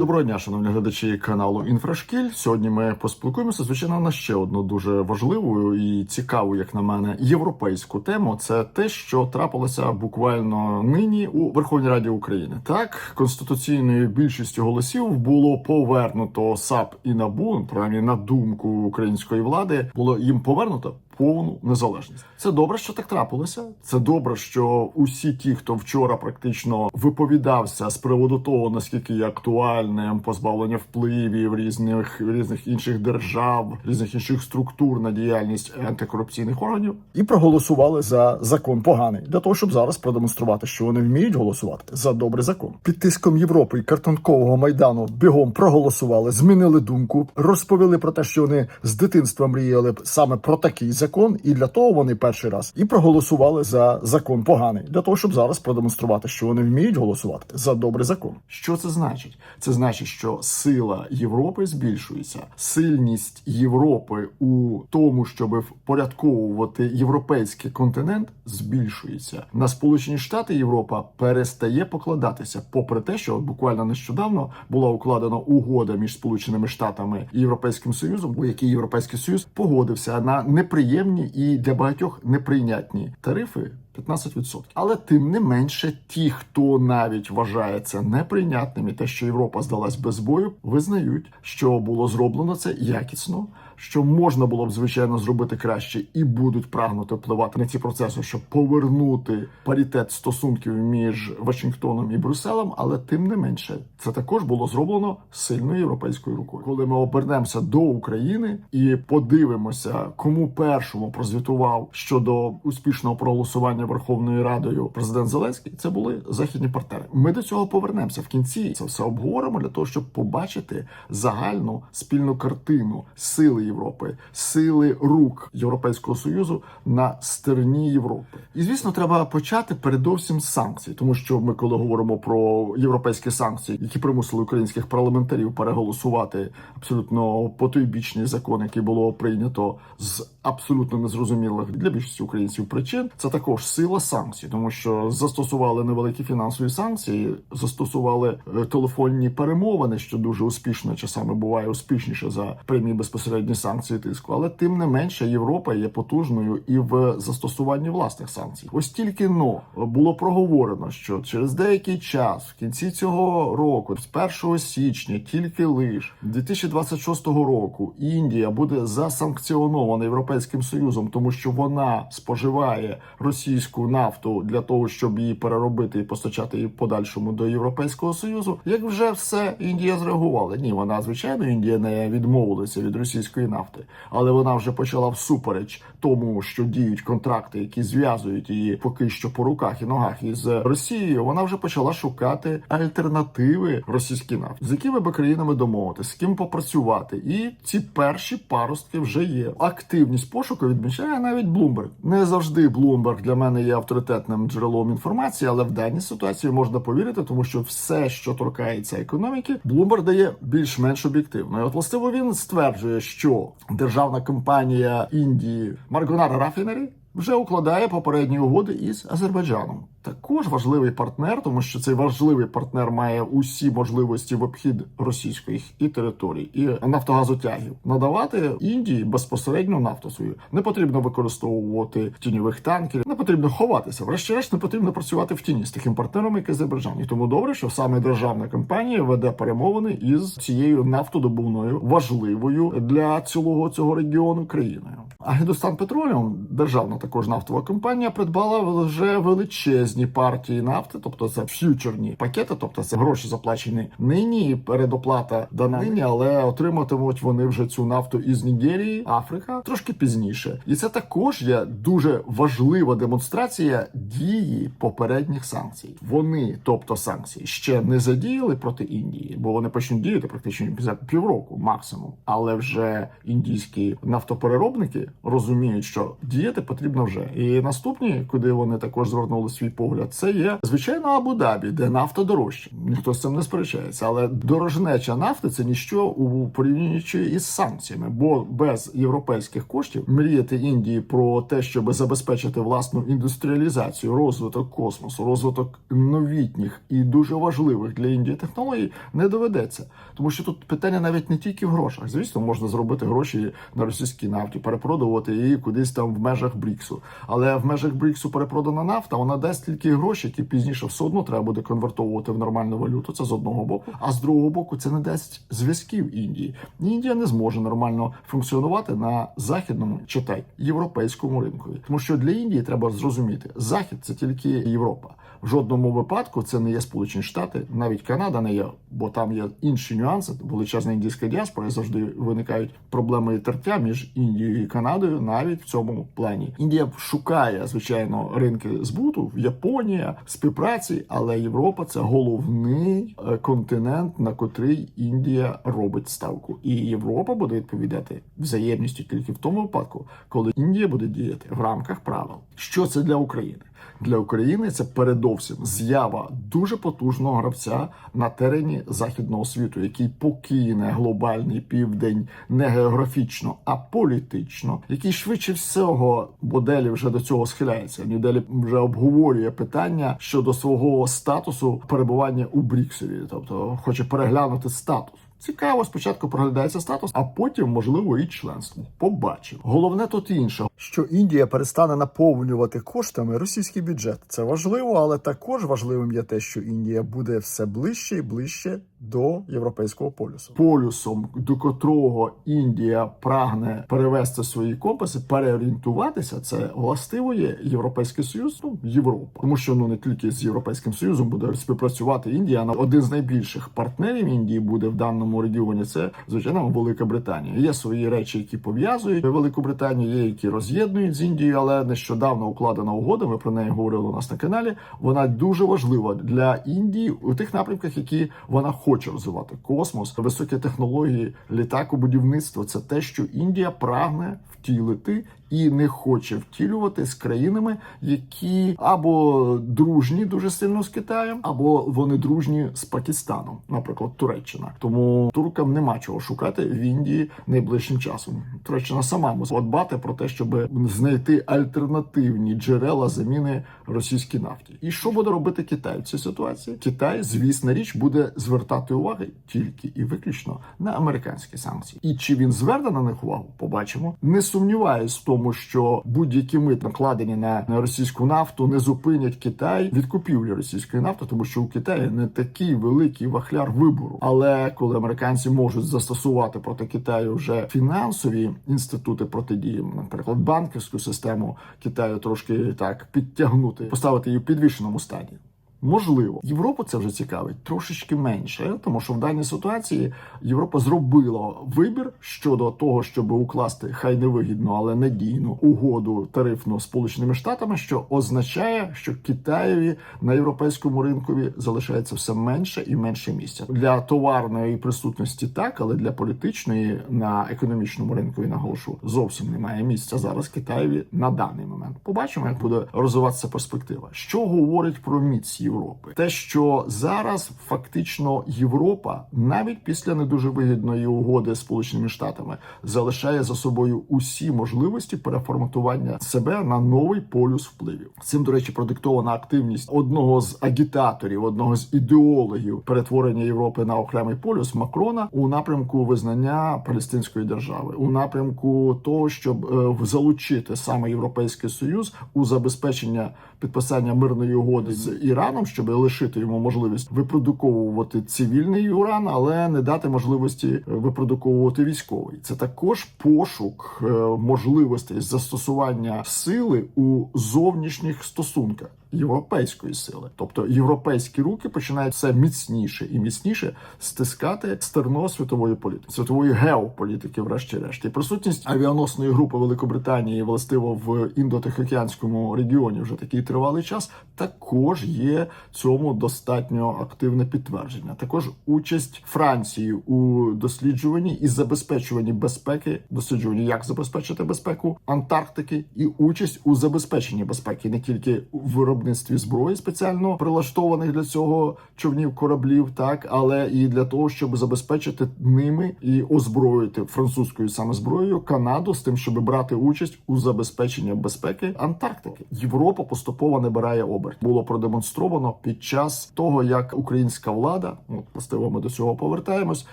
Доброго дня, шановні глядачі каналу Інфрашкіль. Сьогодні ми поспілкуємося звичайно на ще одну дуже важливу і цікаву, як на мене, європейську тему. Це те, що трапилося буквально нині у Верховній Раді України. Так, конституційною більшістю голосів було повернуто САП і НАБУ, принаймні на думку української влади, було їм повернуто повну незалежність. Це добре, що так трапилося. Це добре, що усі ті, хто вчора практично виповідався з приводу того, наскільки є актуальним позбавлення впливів різних різних інших держав, різних інших структур на діяльність антикорупційних органів, і проголосували за закон поганий для того, щоб зараз продемонструвати, що вони вміють голосувати за добрий закон. Під тиском Європи і картонкового майдану бігом проголосували, змінили думку, розповіли про те, що вони з дитинства мріяли саме про такий закон, і для того вони перший раз і проголосували за закон поганий для того, щоб зараз продемонструвати, що вони вміють голосувати за добрий закон. Що це значить? Це значить, що сила Європи збільшується, сильність Європи у тому, щоб впорядковувати європейський континент, збільшується. На Сполучені Штати Європа перестає покладатися, попри те, що буквально нещодавно була укладена угода між Сполученими Штатами і Європейським Союзом, у якій Європейський Союз погодився на неприємні і для багатьох неприйнятні тарифи. 15%. Але тим не менше, ті, хто навіть вважає це неприйнятним, і те, що Європа здалась без бою, визнають, що було зроблено це якісно, що можна було б звичайно зробити краще, і будуть прагнути впливати на ці процеси, щоб повернути паритет стосунків між Вашингтоном і Брюсселем. Але тим не менше, це також було зроблено сильною європейською рукою. Коли ми обернемося до України і подивимося, кому першому прозвітував щодо успішного проголосування Верховною Радою президент Зеленський, це були західні партнери. Ми до цього повернемося в кінці. Це все обговоримо для того, щоб побачити загальну спільну картину сили Європи, сили рук Європейського союзу на стерні Європи. І звісно, треба почати передовсім з санкцій, тому що ми, коли говоримо про європейські санкції, які примусили українських парламентарів переголосувати абсолютно потойбічний закон, який було прийнято з абсолютно незрозумілих для більшості українців причин, це також сила санкцій, тому що застосували невеликі фінансові санкції, застосували е, телефонні перемовини, що дуже успішно часами буває успішніше за прямі безпосередні санкції тиску. Але тим не менше Європа є потужною і в застосуванні власних санкцій. Ось тільки но було проговорено, що через деякий час, в кінці цього року, з 1 січня, тільки лиш 2026 року, Індія буде засанкціонована європейським союзом, тому що вона споживає російську нафту для того, щоб її переробити і постачати її в подальшому до Європейського союзу. Як вже все Індія зреагувала? Ні, вона звичайно Індія не відмовилася від російської нафти, але вона вже почала всупереч тому, що діють контракти, які зв'язують її поки що по руках і ногах із Росією. Вона вже почала шукати альтернативи російській нафті, з якими би країнами домовитися, з ким попрацювати. І ці перші паростки вже є. Активність пошуку відмічає навіть Bloomberg. Не завжди Bloomberg для мене є авторитетним джерелом інформації, але в даній ситуації можна повірити, тому що все, що торкається економіки, Bloomberg дає більш-менш об'єктивно. І От властиво він стверджує, що державна компанія Індії. Margonara Raffinery вже укладає попередні угоди із Азербайджаном. Також важливий партнер, тому що цей важливий партнер має усі можливості в обхід російських і територій, і нафтогазотягів надавати Індії безпосередньо нафту свою. Не потрібно використовувати тіньових танкерів, не потрібно ховатися. Врешті-решт не потрібно працювати в тіні з таким партнером, як Азербайджан. І тому добре, що саме державна компанія веде перемовини із цією нафтодобувною важливою для цілого цього регіону країною. А Гіндустан Петроліум, державна також нафтова компанія, придбала вже величезні партії нафти, тобто це ф'ючерні пакети, тобто це гроші заплачені нині, і передоплата дана нині, але отриматимуть вони вже цю нафту із Нігерії, Африка трошки пізніше. І це також є дуже важлива демонстрація дії попередніх санкцій. Вони, тобто санкції, ще не задіяли проти Індії, бо вони почнуть діяти практично за півроку максимум. Але вже індійські нафтопереробники розуміють, що діяти потрібно вже. І наступні, куди вони також звернули свій погляд, це є звичайно Абу-Дабі, де нафта дорожча. Ніхто з цим не сперечається, але дорожнеча нафти це ніщо у порівнюючи із санкціями, бо без європейських коштів мріяти Індії про те, щоб забезпечити власну індустріалізацію, розвиток космосу, розвиток новітніх і дуже важливих для Індії технологій не доведеться, тому що тут питання навіть не тільки в грошах. Звісно, можна зробити гроші на російській нафті, перепродувати її кудись там в межах Бріксу. Але в межах Бріксу перепродана нафта вона дасть тільки гроші, які пізніше все одно треба буде конвертовувати в нормальну валюту. Це з одного боку. А з другого боку, це не дасть зв'язків Індії. Індія не зможе нормально функціонувати на західному читай європейському ринку. Тому що для Індії треба зрозуміти, захід це тільки Європа. В жодному випадку це не є Сполучені Штати, навіть Канада не є, бо там є інші нюанси. Величезна індійська діаспора і завжди виникають проблеми і тертя між Індією і Канадою, навіть в цьому плані. Індія шукає звичайно ринки збуту, Японія співпраці, але Європа це головний е, континент, на котрий Індія робить ставку, і Європа буде відповідати взаємністю тільки в тому випадку, коли Індія буде діяти в рамках правил. Що це для України? Для України це передовсім з'ява дуже потужного гравця на терені західного світу, який покине глобальний південь не географічно, а політично, який швидше всього моделі вже до цього схиляється. Нью-Делі вже обговорює питання щодо свого статусу перебування у Бріксові, тобто хоче переглянути статус. Цікаво, спочатку проглядається статус, а потім, можливо, і членство. Побачимо. Головне тут інше, що Індія перестане наповнювати коштами російський бюджет. Це важливо, але також важливим є те, що Індія буде все ближче і ближче до європейського полюсу. Полюсом, до котрого Індія прагне перевести свої компаси, переорієнтуватися, це властиво є Європейський Союз, ну Європа, тому що ну не тільки з Європейським Союзом буде співпрацювати Індія, а один з найбільших партнерів Індії буде в даному регіоні. Це звичайно Велика Британія. Є свої речі, які пов'язують Велику Британію, є які роз'єднують з Індією, але нещодавно укладена угода. Ми про неї говорили у нас на каналі. Вона дуже важлива для Індії у тих напрямках, які вона хоче розвивати. Космос, високі технології, літакобудівництво це те, що Індія прагне втілити і не хоче втілювати з країнами, які або дружні дуже сильно з Китаєм, або вони дружні з Пакистаном, наприклад, Туреччина. Тому туркам нема чого шукати в Індії найближчим часом. Туреччина сама мусить дбати про те, щоб знайти альтернативні джерела заміни російській нафті. І що буде робити Китай в цій ситуації? Китай, звісна річ, буде звертати уваги тільки і виключно на американські санкції. І чи він зверне на них увагу? Побачимо. Не сумніваюсь в тому, що будь-які мит накладені на, на російську нафту не зупинять Китай від купівлі російської нафти, тому що у Китаї не такий великий вахляр вибору. Але коли американці можуть застосувати проти Китаю вже фінансові інститути протидії, наприклад, банківську систему Китаю трошки так підтягнути, поставити її в підвішеному стані. Можливо, Європу це вже цікавить трошечки менше, тому що в даній ситуації Європа зробила вибір щодо того, щоб укласти хай невигідну, але надійну угоду тарифну з сполученими штатами, що означає, що Китаєві на європейському ринкові залишається все менше і менше місця для товарної присутності, так але для політичної на економічному ринку і наголошу зовсім немає місця зараз Китаєві на даний момент. Побачимо, як буде розвиватися перспектива. Що говорить про міць Європи? Те, що зараз фактично Європа, навіть після не дуже вигідної угоди з Сполученими Штатами, залишає за собою усі можливості переформатування себе на новий полюс впливів. Цим до речі, продиктована активність одного з агітаторів, одного з ідеологів перетворення Європи на окремий полюс Макрона у напрямку визнання палестинської держави, у напрямку того, щоб е, залучити саме європейський союз у забезпечення підписання мирної угоди з Іраном, щоб лишити йому можливість випродуковувати цивільний уран, але не дати можливості е, випродуковувати військовий. Це також пошук е, можливостей застосування сили у зовнішніх стосунках. Європейської сили. Тобто європейські руки починають все міцніше і міцніше стискати стерно світової політики, світової геополітики, врешті-решт. Присутність авіаносної групи Великобританії, властиво в індотихоокеанському регіоні, вже такий тривалий час, також є цьому достатньо активне підтвердження. Також участь Франції у досліджуванні і забезпечуванні безпеки, досліджуванні, як забезпечити безпеку Антарктики, і участь у забезпеченні безпеки не тільки у виробництві зброї спеціально прилаштованих для цього човнів кораблів, так але і для того, щоб забезпечити ними і озброїти французькою саме зброєю Канаду з тим, щоб брати участь у забезпеченні безпеки Антарктики. Європа поступово набирає оберт. Було продемонстровано під час того, як українська влада, ну властиво ми до цього повертаємось,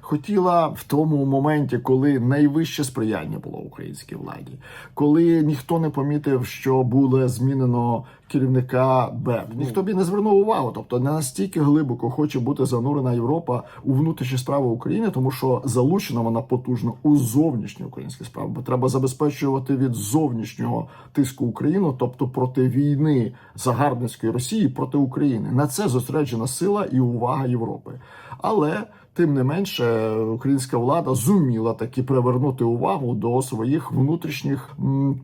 хотіла в тому моменті, коли найвище сприяння було українській владі, коли ніхто не помітив, що було змінено керівника БЕП. Ніхто б і не звернув увагу. Тобто не настільки глибоко хоче бути занурена Європа у внутрішні справи України, тому що залучена вона потужно у зовнішні українські справи. Бо треба забезпечувати від зовнішнього тиску Україну, тобто проти війни загарбницької Росії проти України. На це зосереджена сила і увага Європи. Але Тим не менше, українська влада зуміла таки привернути увагу до своїх внутрішніх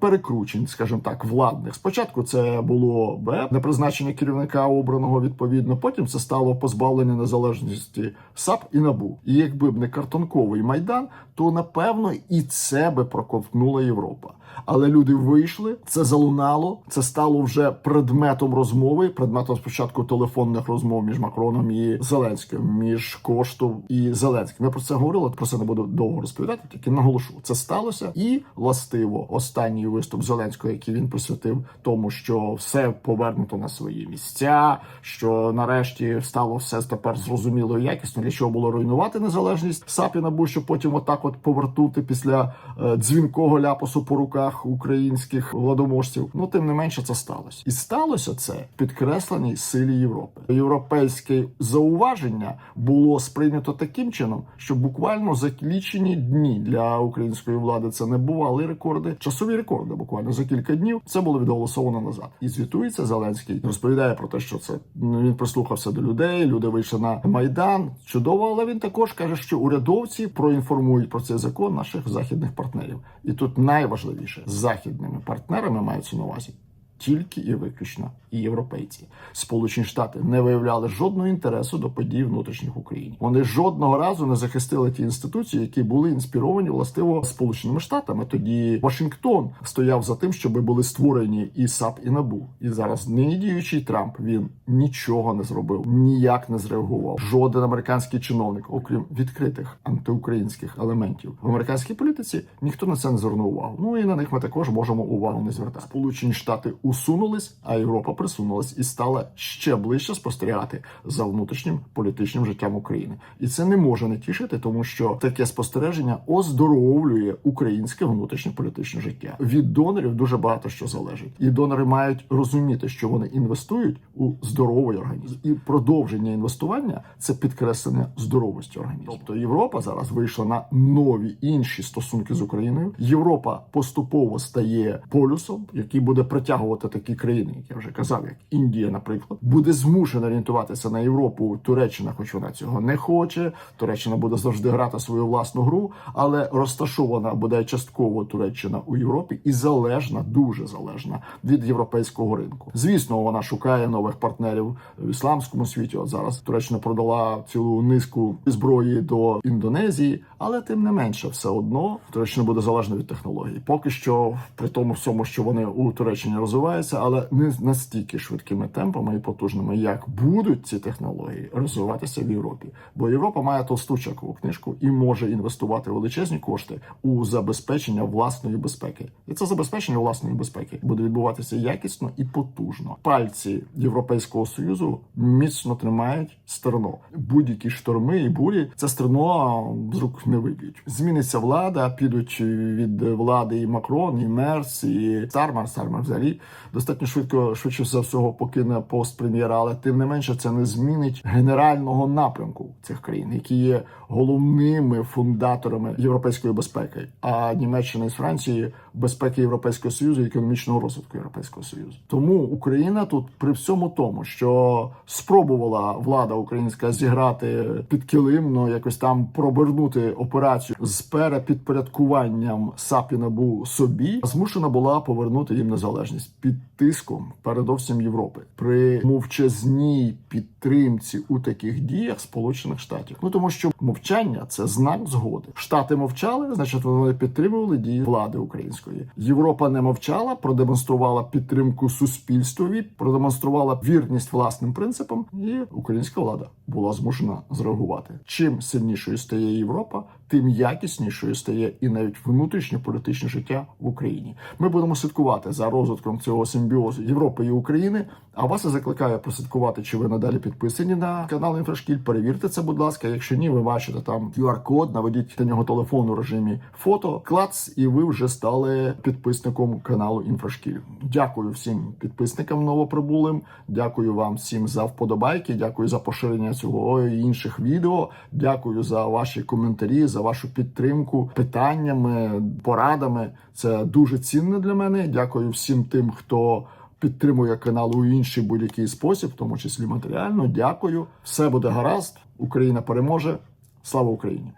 перекручень, скажімо так, владних. Спочатку це було БЕП, непризначення керівника обраного відповідно. Потім це стало позбавлення незалежності САП і НАБУ. І якби б не картонковий майдан, то напевно і це би проковтнула Європа. Але люди вийшли, це залунало, це стало вже предметом розмови, предметом спочатку телефонних розмов між Макроном і Зеленським, між Коштом і Зеленським. Ми про це говорили, про це не буду довго розповідати, тільки наголошу. Це сталося і властиво останній виступ Зеленського, який він присвятив тому, що все повернуто на свої місця, що нарешті стало все тепер зрозуміло і якісно, для чого було руйнувати незалежність САП і НАБУ, щоб потім отак от повернути після е, дзвінкого ляпасу по руках українських владоможців. Ну тим не менше це сталося, і сталося це підкресленій силі Європи. Європейське зауваження було сприйнято таким чином, що буквально за лічені дні для української влади це не бували рекорди, часові рекорди. Буквально за кілька днів це було відголосовано назад. І звітується Зеленський, розповідає про те, що це ну, він прислухався до людей. Люди вийшли на майдан. Чудово, але він також каже, що урядовці проінформують про цей закон наших західних партнерів. І тут найважливіше з західними партнерами мається на увазі. Тільки і виключно і європейці, сполучені штати не виявляли жодного інтересу до подій внутрішніх в Україні. Вони жодного разу не захистили ті інституції, які були інспіровані властиво сполученими штатами. Тоді Вашингтон стояв за тим, щоб були створені і САП, і НАБУ. І зараз нині діючий Трамп він нічого не зробив, ніяк не зреагував. Жоден американський чиновник, окрім відкритих антиукраїнських елементів в американській політиці, ніхто на це не звернув увагу. Ну і на них ми також можемо увагу не звертати. Сполучені Штати усунулись, а Європа присунулась і стала ще ближче спостерігати за внутрішнім політичним життям України. І це не може не тішити, тому що таке спостереження оздоровлює українське внутрішнє політичне життя. Від донорів дуже багато що залежить, і донори мають розуміти, що вони інвестують у здоровий організм, і продовження інвестування це підкреслення здоровості організму. Тобто Європа зараз вийшла на нові інші стосунки з Україною. Європа поступово стає полюсом, який буде притягувати такі країни, як я вже казав, як Індія, наприклад, буде змушена орієнтуватися на Європу. Туреччина, хоч вона цього не хоче. Туреччина буде завжди грати свою власну гру, але розташована буде частково Туреччина у Європі і залежна, дуже залежна від європейського ринку. Звісно, вона шукає нових партнерів в ісламському світі. От зараз Туреччина продала цілу низку зброї до Індонезії, але тим не менше, все одно Туреччина буде залежна від технологій. Поки що, при тому всьому, що вони у Туреччині розвиваються, але не настільки швидкими темпами і потужними, як будуть ці технології розвиватися в Європі. Бо Європа має толсту чекову книжку і може інвестувати величезні кошти у забезпечення власної безпеки. І це забезпечення власної безпеки буде відбуватися якісно і потужно. Пальці Європейського союзу міцно тримають стерно. Будь-які шторми і бурі це стерно з рук не виб'ють. Зміниться влада, підуть від влади і Макрон, і Мерс, і Стармар. Стармар взагалі достатньо швидко, швидше за всього, покине пост прем'єра, але тим не менше це не змінить генерального напрямку цих країн, які є головними фундаторами європейської безпеки. А Німеччина і Франції безпеки Європейського союзу і економічного розвитку Європейського союзу. Тому Україна тут при всьому тому, що спробувала влада українська зіграти під підкилимно, якось там пробернути операцію з перепідпорядкуванням САП і НАБУ собі, змушена була повернути їм незалежність під тиском, передовсім Європи, при мовчазній підтримці у таких діях Сполучених Штатів. Ну тому що мовчання це знак згоди. Штати мовчали, значить вони підтримували дії влади української. Європа не мовчала, продемонструвала підтримку суспільствові, продемонструвала вірність власним принципам, і українська влада була змушена зреагувати. Чим сильнішою стає Європа, тим якіснішою стає і навіть внутрішнє політичне життя в Україні. Ми будемо слідкувати за розвитком цього симбіозу Європи і України. А вас я закликаю прослідкувати, чи ви надалі підписані на канал Інфрашкіль. Перевірте це, будь ласка. Якщо ні, ви бачите там QR-код, наведіть на нього телефон у режимі фото, клац, і ви вже стали підписником каналу Інфрашкіль. Дякую всім підписникам новоприбулим. Дякую вам всім за вподобайки. Дякую за поширення цього і інших відео. Дякую за ваші коментарі, за вашу підтримку питаннями, порадами. Це дуже цінно для мене. Дякую всім тим, хто підтримує канал у інший будь-який спосіб, в тому числі матеріально. Дякую. Все буде гаразд. Україна переможе. Слава Україні!